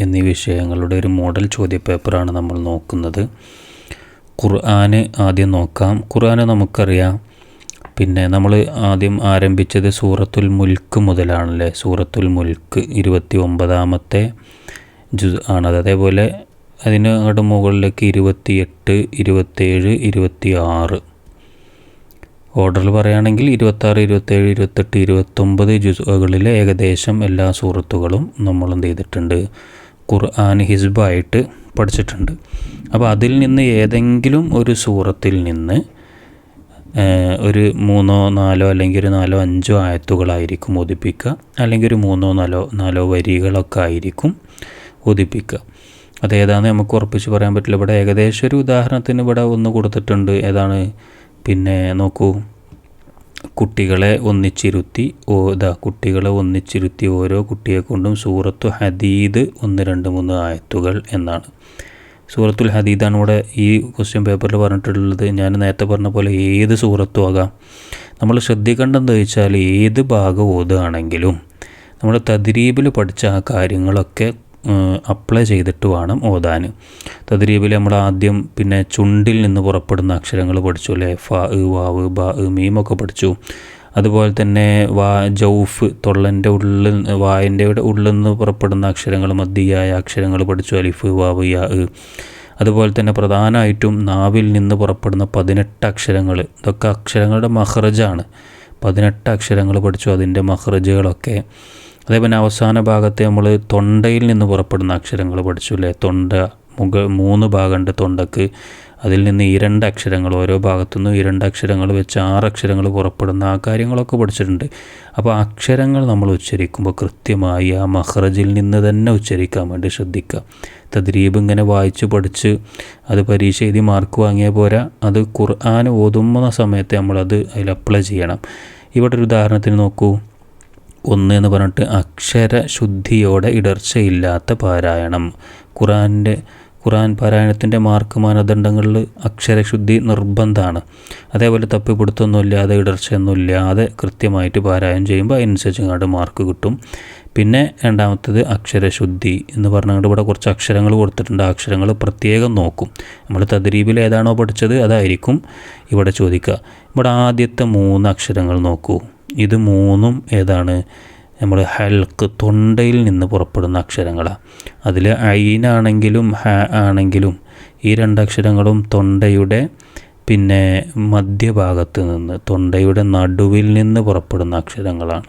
എന്നീ വിഷയങ്ങളുടെ ഒരു മോഡൽ ചോദ്യപേപ്പറാണ് നമ്മൾ നോക്കുന്നത്. ഖുർആന് ആദ്യം നോക്കാം. ഖുർആനെ നമുക്കറിയാം. പിന്നെ നമ്മൾ ആദ്യം ആരംഭിച്ചത് സൂറത്തുൽ മുൽക്ക് മുതലാണല്ലേ? സൂറത്തുൽ മുൽക്ക് ഇരുപത്തി ഒമ്പതാമത്തെ ജുസ് ആണത് അതേപോലെ അതിന് അങ്ങോട്ട് മുകളിലേക്ക് ഇരുപത്തിയെട്ട് ഇരുപത്തേഴ് ഇരുപത്തി ആറ് ഓർഡറിൽ പറയുകയാണെങ്കിൽ ഇരുപത്താറ് ഇരുപത്തേഴ് ഇരുപത്തെട്ട് ഇരുപത്തൊമ്പത് ജുസുകളിലെ ഏകദേശം എല്ലാ സൂറത്തുകളും നമ്മൾ എന്ത് ചെയ്തിട്ടുണ്ട്? ഖുർആൻ ഹിസ്ബായിട്ട് പഠിച്ചിട്ടുണ്ട്. അപ്പോൾ അതിൽ നിന്ന് ഏതെങ്കിലും ഒരു സൂറത്തിൽ നിന്ന് ഒരു മൂന്നോ നാലോ അല്ലെങ്കിൽ ഒരു നാലോ അഞ്ചോ ആയത്തുകളായിരിക്കും ഒതിപ്പിക്കുക അല്ലെങ്കിൽ ഒരു മൂന്നോ നാലോ നാലോ വരികളൊക്കെ ആയിരിക്കും ഒതിപ്പിക്കുക അതേതാണെന്ന് നമുക്ക് ഉറപ്പിച്ച് പറയാൻ പറ്റില്ല. ഇവിടെ ഏകദേശം ഒരു ഉദാഹരണത്തിന് ഇവിടെ ഒന്ന് കൊടുത്തിട്ടുണ്ട്. ഏതാണ്? പിന്നെ നോക്കൂ. കുട്ടികളെ ഒന്നിച്ചിരുത്തി ഓ ഇതാ കുട്ടികളെ ഒന്നിച്ചിരുത്തി ഓരോ കുട്ടിയെ കൊണ്ടും സൂറത്തു ഹദീദ് ഒന്ന് രണ്ട് മൂന്ന് ആയത്തുകൾ എന്നാണ്. സൂറത്തുൽ ഹദീദാണ് ഇവിടെ ഈ ക്വസ്റ്റ്യൻ പേപ്പറിൽ പറഞ്ഞിട്ടുള്ളത്. ഞാൻ നേരത്തെ പറഞ്ഞ പോലെ ഏത് സൂറത്തും ആകാം. നമ്മൾ ശ്രദ്ധിക്കേണ്ടതെന്ന് വെച്ചാൽ ഏത് ഭാഗം ഓതുകയാണെങ്കിലും നമ്മൾ തദ്രീബിൽ പഠിച്ച ആ കാര്യങ്ങളൊക്കെ അപ്ലൈ ചെയ്തിട്ട് വേണം ഓതാൻ. തദ്രീബിൽ നമ്മൾ ആദ്യം പിന്നെ ചുണ്ടിൽ നിന്ന് പുറപ്പെടുന്ന അക്ഷരങ്ങൾ പഠിച്ചു അല്ലേ ഫ വാവ് ബ മീമൊക്കെ പഠിച്ചു. അതുപോലെ തന്നെ വാ ജൗഫ് തൊള്ളന്റെ ഉള്ളിൽ വായന്റെ ഉള്ളിൽ നിന്ന് പുറപ്പെടുന്ന അക്ഷരങ്ങൾ മദ്യയായ അക്ഷരങ്ങൾ പഠിച്ചു അലിഫ് വാവ് യാ അതുപോലെ തന്നെ പ്രധാനമായിട്ടും നാവിൽ നിന്ന് പുറപ്പെടുന്ന പതിനെട്ട് അക്ഷരങ്ങൾ ഇതൊക്കെ അക്ഷരങ്ങളുടെ മഹ്റജാണ്. പതിനെട്ട് അക്ഷരങ്ങൾ പഠിച്ചു അതിന്റെ മഹ്റജുകളൊക്കെ. അതേപോലെ അവസാന ഭാഗത്തെ നമ്മൾ തൊണ്ടയിൽ നിന്ന് പുറപ്പെടുന്ന അക്ഷരങ്ങൾ പഠിച്ചു അല്ലേ തൊണ്ട മുക മൂന്ന് ഭാഗമുണ്ട് തൊണ്ടക്ക്. അതിൽ നിന്ന് ഈ രണ്ട് അക്ഷരങ്ങൾ ഓരോ ഭാഗത്തുനിന്നും ഈ രണ്ട് അക്ഷരങ്ങൾ വെച്ച് ആറ് അക്ഷരങ്ങൾ പുറപ്പെടുന്ന ആ കാര്യങ്ങളൊക്കെ പഠിച്ചിട്ടുണ്ട്. അപ്പോൾ അക്ഷരങ്ങൾ നമ്മൾ ഉച്ചരിക്കുമ്പോൾ കൃത്യമായി ആ മഹ്റജിൽ നിന്ന് തന്നെ ഉച്ചരിക്കാൻ വേണ്ടി ശ്രദ്ധിക്കുക. തദ്രീബ് ഇങ്ങനെ വായിച്ച് പഠിച്ച് അത് പരീക്ഷ എഴുതി മാർക്ക് വാങ്ങിയ പോരാ. അത് ഖുർആൻ ഓതുന്ന സമയത്ത് നമ്മളത് അതിൽ അപ്ലൈ ചെയ്യണം. ഇവിടെ ഒരു ഉദാഹരണത്തിന് നോക്കൂ. ഒന്ന് എന്ന് പറഞ്ഞിട്ട് അക്ഷരശുദ്ധിയോടെ ഇടർച്ചയില്ലാത്ത പാരായണം. ഖുറാന്റെ ഖുറാൻ പാരായണത്തിന്റെ മാർക്ക് മാനദണ്ഡങ്ങളിൽ അക്ഷരശുദ്ധി നിർബന്ധമാണ്. അതേപോലെ തപ്പിപ്പിടുത്തൊന്നുമില്ലാതെ ഇടർച്ചയൊന്നുമില്ലാതെ കൃത്യമായിട്ട് പാരായണം ചെയ്യുമ്പോൾ അതിനനുസരിച്ച് അങ്ങോട്ട് മാർക്ക് കിട്ടും. പിന്നെ രണ്ടാമത്തത് അക്ഷരശുദ്ധി എന്ന് പറഞ്ഞുകൊണ്ട് ഇവിടെ കുറച്ച് അക്ഷരങ്ങൾ കൊടുത്തിട്ടുണ്ട്. അക്ഷരങ്ങൾ പ്രത്യേകം നോക്കും. നമ്മൾ തദ്രീബിൽ ഏതാണോ പഠിച്ചത് അതായിരിക്കും ഇവിടെ ചോദിക്കുക. ഇവിടെ ആദ്യത്തെ മൂന്ന് അക്ഷരങ്ങൾ നോക്കൂ. ഇത് മൂന്നും ഏതാണ്? നമ്മൾ ഹൽക്ക് തൊണ്ടയിൽ നിന്ന് പുറപ്പെടുന്ന അക്ഷരങ്ങളാണ് അതിൽ ഐനാണെങ്കിലും ഹ ആണെങ്കിലും ഈ രണ്ടക്ഷരങ്ങളും തൊണ്ടയുടെ പിന്നെ മധ്യഭാഗത്ത് നിന്ന് തൊണ്ടയുടെ നടുവിൽ നിന്ന് പുറപ്പെടുന്ന അക്ഷരങ്ങളാണ്.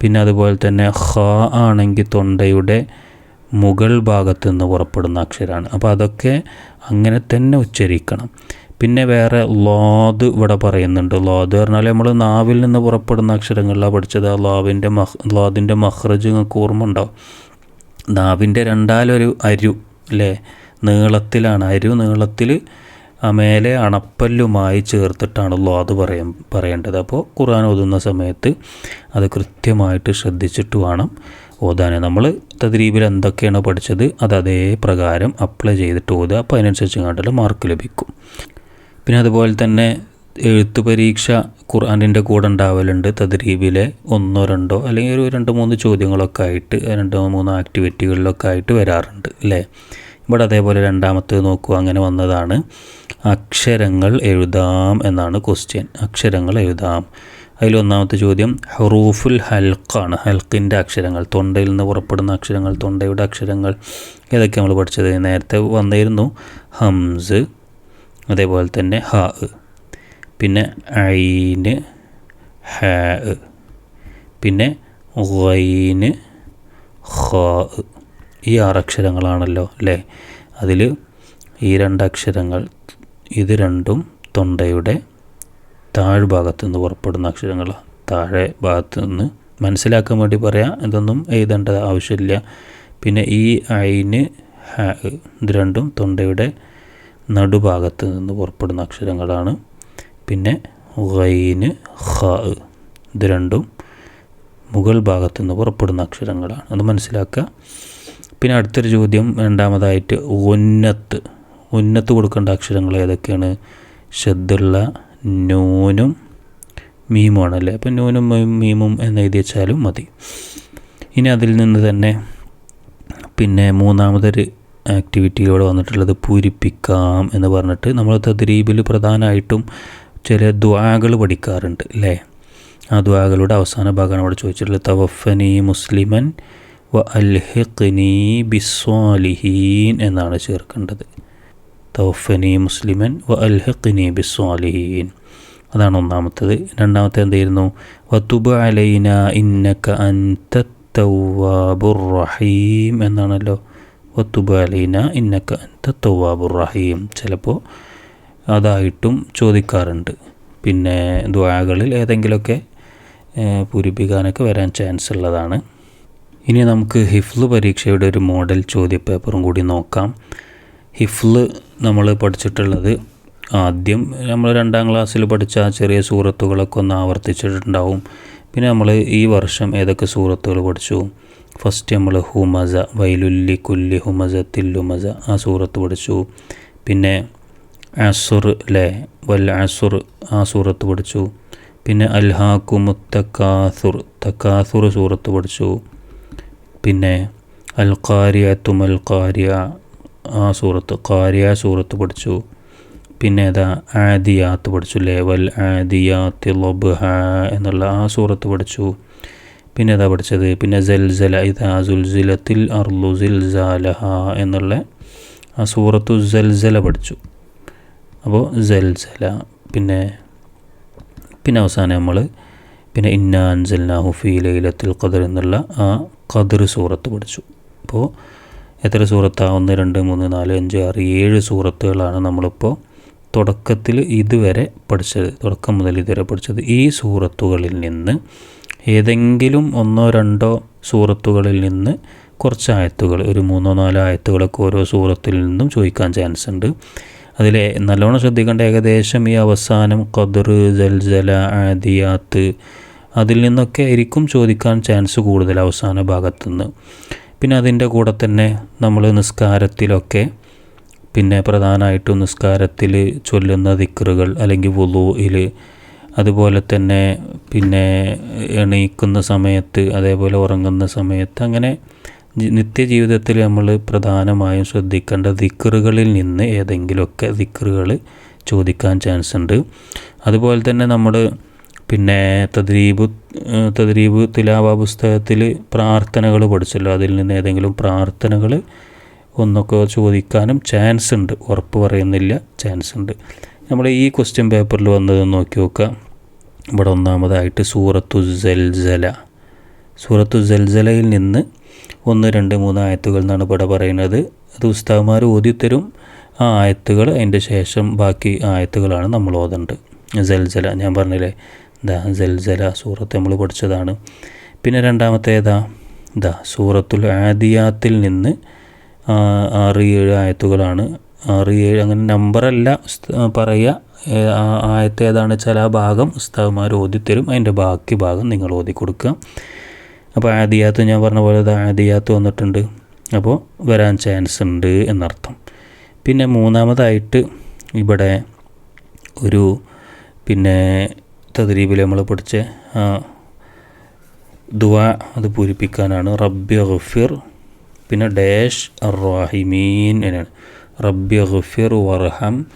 പിന്നെ അതുപോലെ തന്നെ ഹ ആണെങ്കിൽ തൊണ്ടയുടെ മുകൾ ഭാഗത്ത് നിന്ന് പുറപ്പെടുന്ന അക്ഷരമാണ് അപ്പോൾ അതൊക്കെ അങ്ങനെ തന്നെ ഉച്ചരിക്കണം. പിന്നെ വേറെ ലോദ് ഇവിടെ പറയുന്നുണ്ട്. ലോദ് പറഞ്ഞാൽ നമ്മൾ നാവിൽ നിന്ന് പുറപ്പെടുന്ന അക്ഷരങ്ങളിലാണ് പഠിച്ചത്. ആ ലോവിന്റെ മഹ് ലോദിന്റെ മഹ്റജ് നിങ്ങൾക്ക് ഓർമ്മ ഉണ്ടാവും നാവിന്റെ രണ്ടാലൊരു അരു അല്ലേ നീളത്തിലാണ്. അരു നീളത്തിൽ മേലെ അണപ്പല്ലുമായി ചേർത്തിട്ടാണ് ലോദ് പറയാൻ പറയേണ്ടത്. അപ്പോൾ ഖുർആൻ ഓതുന്ന സമയത്ത് അത് കൃത്യമായിട്ട് ശ്രദ്ധിച്ചിട്ട് വേണം ഓതാൻ നമ്മൾ തദ്രീബിൽ എന്തൊക്കെയാണ് പഠിച്ചത് അത് അതേ പ്രകാരം അപ്ലൈ ചെയ്തിട്ട് ഓതുക. അപ്പോൾ അതിനനുസരിച്ച് കണ്ടാൽ മാർക്ക് ലഭിക്കും. പിന്നെ അതുപോലെ തന്നെ എഴുത്ത് പരീക്ഷ ഖുർആാനിന്റെ കൂടെ ഉണ്ടാവലുണ്ട് തദ്രീബിലെ ഒന്നോ രണ്ടോ അല്ലെങ്കിൽ ഒരു രണ്ട് മൂന്ന് ചോദ്യങ്ങളൊക്കെ ആയിട്ട് രണ്ടോ മൂന്നോ ആക്ടിവിറ്റികളിലൊക്കെ ആയിട്ട് വരാറുണ്ട് അല്ലേ? ഇവിടെ അതേപോലെ രണ്ടാമത്തേത് നോക്കുക അങ്ങനെ വന്നതാണ്. അക്ഷരങ്ങൾ എഴുതാം എന്നാണ് ക്വസ്റ്റ്യൻ അക്ഷരങ്ങൾ എഴുതാം. അതിൽ ഒന്നാമത്തെ ചോദ്യം ഹറൂഫുൽ ഹൽക്കാണ് ഹൽക്കിന്റെ അക്ഷരങ്ങൾ തൊണ്ടയിൽ നിന്ന് പുറപ്പെടുന്ന അക്ഷരങ്ങൾ തൊണ്ടയുടെ അക്ഷരങ്ങൾ ഏതൊക്കെ നമ്മൾ പഠിച്ചത് നേരത്തെ വന്നിരുന്നു. ഹംസ് അതേപോലെ തന്നെ ഹ. പിന്നെ ഐന് ഹ. പിന്നെ വൈന് ഹ ഈ ആറക്ഷരങ്ങളാണല്ലോ അല്ലേ? അതിൽ ഈ രണ്ടക്ഷരങ്ങൾ ഇത് രണ്ടും തൊണ്ടയുടെ താഴ്ഭാഗത്ത് നിന്ന് പുറപ്പെടുന്ന അക്ഷരങ്ങളാണ് താഴെ ഭാഗത്ത് നിന്ന് മനസ്സിലാക്കാൻ വേണ്ടി പറയാം ഇതൊന്നും എഴുതേണ്ട ആവശ്യമില്ല. പിന്നെ ഈ ഐന് ഹ ഇത് രണ്ടും തൊണ്ടയുടെ നടുഭാഗത്ത് നിന്ന് പുറപ്പെടുന്ന അക്ഷരങ്ങളാണ്. പിന്നെ ഗൈന് ഹ ഇത് രണ്ടും മുകൾ ഭാഗത്ത് നിന്ന് പുറപ്പെടുന്ന അക്ഷരങ്ങളാണ്. അത് മനസ്സിലാക്കുക. പിന്നെ അടുത്തൊരു ചോദ്യം രണ്ടാമതായിട്ട് ഉന്നത്ത്. ഉന്നത്ത് കൊടുക്കേണ്ട അക്ഷരങ്ങൾ ഏതൊക്കെയാണ്? ഷദ്ദുള്ള നൂനും മീമുമാണല്ലേ? അപ്പം നൂനും മീമും എന്ന് എഴുതി വെച്ചാലും മതി. ഇനി അതിൽ നിന്ന് തന്നെ പിന്നെ മൂന്നാമതൊരു ആക്ടിവിറ്റിയിലൂടെ വന്നിട്ടുള്ളത് പൂരിപ്പിക്കാം എന്ന് പറഞ്ഞിട്ട് നമ്മൾ തദ്രീബിൽ പ്രധാനമായിട്ടും ചില ദ്വാകൾ പഠിക്കാറുണ്ട് അല്ലേ ആ ദ്വാകളുടെ അവസാന ഭാഗമാണ് അവിടെ ചോദിച്ചിട്ടുള്ളത്. തവഫനി മുസ്ലിമൻ വ അൽഹിഖ്നി ബിസ്വാലിഹീൻ എന്നാണ് ചേർക്കേണ്ടത്. തവഫനി മുസ്ലിമൻ വ അൽഹിഖ്നി ബിസ്വാലിഹീൻ. അതാണ് ഒന്നാമത്തത്. രണ്ടാമത്തെ എന്തായിരുന്നു? വത്തുബ അലൈന ഇന്നക അൻ തവ്വാബുർ റഹീം എന്നാണല്ലോ. വത്തുബ ഇന്നക്ക റഹീം. ചിലപ്പോൾ അതായിട്ടും ചോദിക്കാറുണ്ട്. പിന്നെ ദ്വാകളിൽ ഏതെങ്കിലുമൊക്കെ പൂരിപ്പിക്കാനൊക്കെ വരാൻ ചാൻസ് ഉള്ളതാണ്. ഇനി നമുക്ക് ഹിഫ്ല് പരീക്ഷയുടെ ഒരു മോഡൽ ചോദ്യപേപ്പറും കൂടി നോക്കാം. ഹിഫ്ല് നമ്മൾ പഠിച്ചിട്ടുള്ളത് ആദ്യം നമ്മൾ രണ്ടാം ക്ലാസ്സിൽ പഠിച്ച ചെറിയ സൂറത്തുകളൊക്കെ ഒന്ന് ആവർത്തിച്ചിട്ടുണ്ടാവും. പിന്നെ നമ്മൾ ഈ വർഷം ഏതൊക്കെ സൂറത്തുകൾ പഠിച്ചു? ഫസ്റ്റ് നമ്മൾ ഹുമസ വൈലുല്ലി കുല്ലി ഹുമസ തില്ലുമസ ആ സൂറത്ത് പഠിച്ചു. പിന്നെ അസുർ ലെ വൽ അസുർ ആ സൂറത്ത് പഠിച്ചു. പിന്നെ അൽഹാക്കുമു തക്കാസുർ തക്കാസുർ സൂറത്ത് പഠിച്ചു. പിന്നെ അൽ ഖാരിയത്തും തുമൽ ഖാരിയ ആ സൂറത്ത് ഖാരിയ സൂറത്ത് പഠിച്ചു. പിന്നെ ഏതാ ആദിയാത്ത് പഠിച്ചു അല്ലേ വൽ ആദിയാത്ത് ലബ്ഹ എന്നുള്ള ആ സൂറത്ത് പഠിച്ചു. പിന്നെ അതാ പഠിച്ചത്. പിന്നെ ജൽസല ഇതാ സുൽസിലത്തിൽ അർലു സിൽസാലഹ എന്നുള്ള ആ സൂറത്തു ജൽസല പഠിച്ചു. അപ്പോൾ ജൽസല പിന്നെ പിന്നെ അവസാനം നമ്മൾ പിന്നെ ഇന്ന അൻസൽനാഹു ഫീ ലൈലത്തിൽ ഖദർ എന്നുള്ള ആ ഖദർ സൂറത്ത് പഠിച്ചു. അപ്പോൾ എത്ര സൂറത്താണ് ഒന്ന് രണ്ട് മൂന്ന് നാല് അഞ്ച് ആറ് ഏഴ് സൂറത്തുകളാണ് നമ്മളിപ്പോൾ തുടക്കത്തിൽ ഇതുവരെ പഠിച്ചത്. തുടക്കം മുതൽ ഇതുവരെ പഠിച്ചത് ഈ സൂറത്തുകളിൽ നിന്ന് ഏതെങ്കിലും ഒന്നോ രണ്ടോ സൂറത്തുകളിൽ നിന്ന് കുറച്ച് ആയത്തുകൾ ഒരു മൂന്നോ നാലോ ആയത്തുകളൊക്കെ ഓരോ സൂറത്തിൽ നിന്നും ചോദിക്കാൻ ചാൻസ് ഉണ്ട്. അതിൽ നല്ലോണം ശ്രദ്ധിക്കേണ്ട ഏകദേശം ഈ അവസാനം ഖദർ ജൽജല ആദിയാത്ത് അതിൽ നിന്നൊക്കെ ആയിരിക്കും ചോദിക്കാൻ ചാൻസ് കൂടുതൽ അവസാന ഭാഗത്തുനിന്ന്. പിന്നെ അതിന്റെ കൂടെ തന്നെ നമ്മൾ നിസ്കാരത്തിലൊക്കെ പിന്നെ പ്രധാനമായിട്ടും നിസ്കാരത്തിൽ ചൊല്ലുന്ന ദിക്റുകൾ അല്ലെങ്കിൽ വുളുയിൽ അതുപോലെ തന്നെ പിന്നെ എണീക്കുന്ന സമയത്ത് അതേപോലെ ഉറങ്ങുന്ന സമയത്ത് അങ്ങനെ നിത്യജീവിതത്തിൽ നമ്മൾ പ്രധാനമായും ശ്രദ്ധിക്കേണ്ട ദിക്കറുകളിൽ നിന്ന് ഏതെങ്കിലുമൊക്കെ ദിക്കറുകൾ ചോദിക്കാൻ ചാൻസ് ഉണ്ട്. അതുപോലെ തന്നെ നമ്മൾ പിന്നെ തദ്രീബ് തദ്രീബ് തിലാവ പുസ്തകത്തിൽ പ്രാർത്ഥനകൾ പഠിച്ചല്ലോ അതിൽ നിന്ന് ഏതെങ്കിലും പ്രാർത്ഥനകൾ ഒന്നൊക്കെ ചോദിക്കാനും ചാൻസ് ഉണ്ട്. ഉറപ്പ് പറയുന്നില്ല ചാൻസ് ഉണ്ട്. നമ്മൾ ഈ ക്വസ്റ്റ്യൻ പേപ്പറിൽ വന്നത് നോക്കി നോക്കുക. ഇവിടെ ഒന്നാമതായിട്ട് സൂറത്തു സൽസല. സൂറത്തു സൽസലയിൽ നിന്ന് ഒന്ന് രണ്ട് മൂന്ന് ആയത്തുകൾ എന്നാണ് ഇവിടെ പറയുന്നത്. അത് ഉസ്താവുമാർ ഓതിത്തരും. ആ ആയത്തുകൾ അതിന്റെ ശേഷം ബാക്കി ആയത്തുകളാണ് നമ്മൾ ഓതേണ്ടത് സൽസല ഞാൻ പറഞ്ഞില്ലേ? ദാ സൽസല സൂറത്ത് നമ്മൾ പഠിച്ചതാണ്. പിന്നെ രണ്ടാമത്തേതാ ദാ സൂറത്തുൽ ആദിയാത്തിൽ നിന്ന് ആറ് ഏഴ് ആയത്തുകളാണ് ആറ് ഏഴ് അങ്ങനെ നമ്പറല്ല. പറയുക ആയത്തെ ആ ആയത്ത് ഏതാണ് വെച്ചാൽ ആ ഭാഗം ഉസ്താവുമാർ ഓതിത്തരും. അതിന്റെ ബാക്കി ഭാഗം നിങ്ങൾ ഓതി കൊടുക്കുക. അപ്പോൾ ആദിയാത്ത് ഞാൻ പറഞ്ഞ പോലെ ആദിയാത്ത് വന്നിട്ടുണ്ട്. അപ്പോൾ വരാൻ ചാൻസ് ഉണ്ട് എന്നർത്ഥം. പിന്നെ മൂന്നാമതായിട്ട് ഇവിടെ ഒരു പിന്നെ തദ്രീബിൽ നമ്മൾ പഠിച്ച ദുവ അത് പൂരിപ്പിക്കാനാണ്. റബ്ബി ഗഫിർ പിന്നെ ഡാഷ് റാഹിമീൻ എന്നാണ്. റബ്ബി ഗഫിർ വർഹം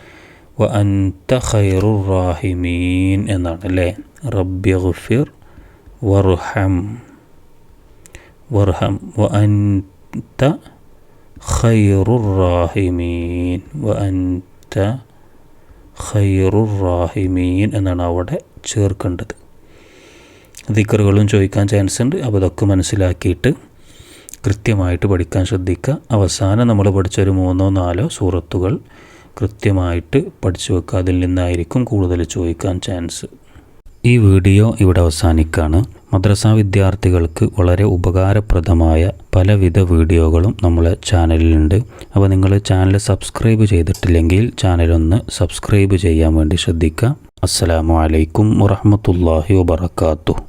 വ അൻത ഖൈറുർ റാഹിമീൻ എന്നാണ് അല്ലേ? റബ്ബി ഗഫിർ വർഹം വർഹം വ അൻത ഖൈറുർ റാഹിമീൻ. വ അൻത ഖൈറുർ റാഹിമീൻ എന്നാണ് അവിടെ ചേർക്കേണ്ടത്. ദിക്കറുകളും ചോദിക്കാൻ ചാൻസ് ഉണ്ട്. അപ്പോൾ അതൊക്കെ മനസ്സിലാക്കിയിട്ട് കൃത്യമായിട്ട് പഠിക്കാൻ ശ്രദ്ധിക്കുക. അവസാനം നമ്മൾ പഠിച്ച ഒരു മൂന്നോ നാലോ സൂറത്തുകൾ കൃത്യമായിട്ട് പഠിച്ചു വെക്കുക. അതിൽ നിന്നായിരിക്കും കൂടുതൽ ചോദിക്കാൻ ചാൻസ്. ഈ വീഡിയോ ഇവിടെ അവസാനിക്കാണ്. മദ്രസ വിദ്യാർത്ഥികൾക്ക് വളരെ ഉപകാരപ്രദമായ പലവിധ വീഡിയോകളും നമ്മളെ ചാനലിലുണ്ട്. അപ്പോൾ നിങ്ങൾ ചാനൽ സബ്സ്ക്രൈബ് ചെയ്തിട്ടില്ലെങ്കിൽ ചാനലൊന്ന് സബ്സ്ക്രൈബ് ചെയ്യാൻ വേണ്ടി ശ്രദ്ധിക്കുക. അസ്സലാമു അലൈക്കും വറഹ്മത്തുള്ളാഹി വബറകാതുഹു.